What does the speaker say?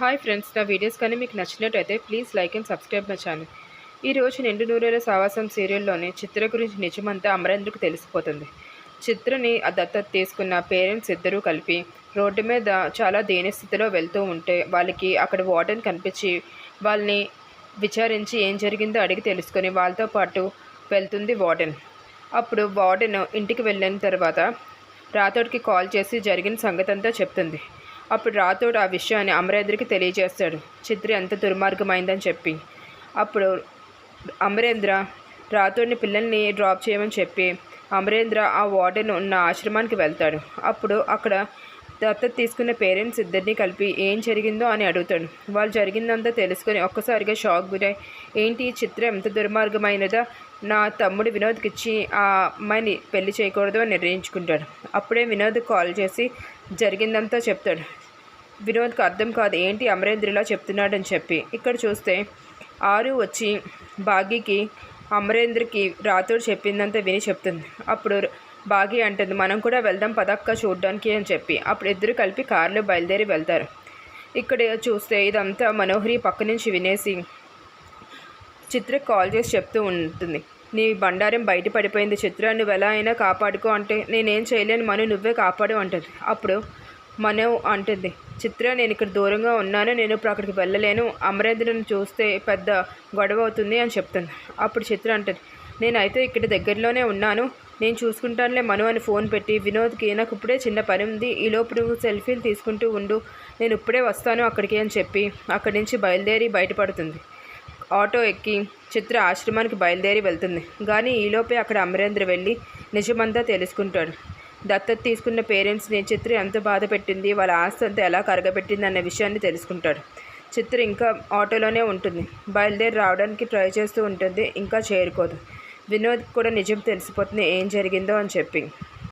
Hi friends నా videos కానీ మీకు నచ్చినట్టయితే please like and subscribe my channel. ఈరోజు నిండు నూరేల సావాసం సీరియల్లోని చిత్ర గురించి నిజమంతా అమరేంద్రకు తెలిసిపోతుంది. చిత్రని ఆ దత్తత తీసుకున్న పేరెంట్స్ ఇద్దరూ కలిపి రోడ్డు మీద చాలా దీనస్థితిలో వెళ్తూ ఉంటే వాళ్ళకి అక్కడ వార్డెన్ కనిపించి వాళ్ళని విచారించి ఏం జరిగిందో అడిగి తెలుసుకొని వాళ్ళతో పాటు వెళ్తుంది వార్డెన్. అప్పుడు వార్డెన్ ఇంటికి వెళ్ళిన తర్వాత రాథోడ్కి కాల్ చేసి జరిగిన సంగతి అంతా చెప్తుంది. అప్పుడు రాథోడ్ ఆ విషయాన్ని అమరేంద్రకి తెలియజేస్తాడు. చిత్రి ఎంత దుర్మార్గమైందని చెప్పి. అప్పుడు అమరేంద్ర రాథోడ్ని పిల్లల్ని డ్రాప్ చేయమని చెప్పి అమరేంద్ర ఆ వార్డెన్ ఉన్న ఆశ్రమానికి వెళ్తాడు. అప్పుడు అక్కడ దత్తత తీసుకున్న పేరెంట్స్ ఇద్దరిని కలిపి ఏం జరిగిందో అని అడుగుతాడు. వాళ్ళు జరిగిందంతా తెలుసుకొని ఒక్కసారిగా షాక్ గురై ఏంటి ఈ చిత్రం ఎంత దుర్మార్గమైనదా? నా తమ్ముడు వినోద్కి ఇచ్చి ఆ అమ్మాయిని పెళ్ళి చేయకూడదు అని నిర్ణయించుకుంటాడు. అప్పుడే వినోద్ కాల్ చేసి జరిగిందంతా చెప్తాడు. వినోద్కి అర్థం కాదు ఏంటి అమరేంద్రలా చెప్తున్నాడని చెప్పి. ఇక్కడ చూస్తే ఆరు వచ్చి భాగ్యకి అమరేంద్రకి రాతోడు చెప్పిందంతా విని చెప్తుంది. అప్పుడు బాగి అంటుంది. మనం కూడా వెళ్దాం పదక్క చూడడానికి అని చెప్పి. అప్పుడు ఇద్దరు కలిపి కారులో బయలుదేరి వెళ్తారు. ఇక్కడ చూస్తే ఇదంతా మనోహరి పక్క నుంచి వినేసి చిత్ర కాల్ చేసి చెప్తూ ఉంటుంది. నీ బండారం బయట పడిపోయింది చిత్ర. నువ్వు ఎలా అయినా కాపాడుకో అంటే నేనేం చేయలేను. మను నువ్వే కాపాడు అంటుంది. అప్పుడు మనో అంటుంది. చిత్ర నేను ఇక్కడ దూరంగా ఉన్నాను. నేను ఇప్పుడు అక్కడికి వెళ్ళలేను. అమరేంద్రను చూస్తే పెద్ద గొడవ అవుతుంది అని చెప్తుంది. అప్పుడు చిత్ర అంటుంది. నేనైతే ఇక్కడ దగ్గరలోనే ఉన్నాను. నేను చూసుకుంటానులే మను అని ఫోన్ పెట్టి వినోద్కి నాకు ఇప్పుడే చిన్న పని ఉంది ఈలోపు నువ్వు సెల్ఫీలు తీసుకుంటూ ఉండు నేను ఇప్పుడే వస్తాను అక్కడికి అని చెప్పి అక్కడి నుంచి బయలుదేరి బయటపడుతుంది. ఆటో ఎక్కి చిత్ర ఆశ్రమానికి బయలుదేరి వెళ్తుంది. కానీ ఈలోపే అక్కడ అమరేంద్ర వెళ్ళి నిజమంతా తెలుసుకుంటాడు. దత్తత తీసుకున్న పేరెంట్స్ని చిత్ర ఎంత బాధ పెట్టింది వాళ్ళ ఆస్తి అంతా ఎలా కరగబెట్టింది అన్న విషయాన్ని తెలుసుకుంటాడు. చిత్ర ఇంకా ఆటోలోనే ఉంటుంది. బయలుదేరి రావడానికి ట్రై చేస్తూ ఉంటుంది ఇంకా చేరుకోదు. వినోద్ కూడా నిజం తెలిసిపోతుంది ఏం జరిగిందో అని చెప్పి.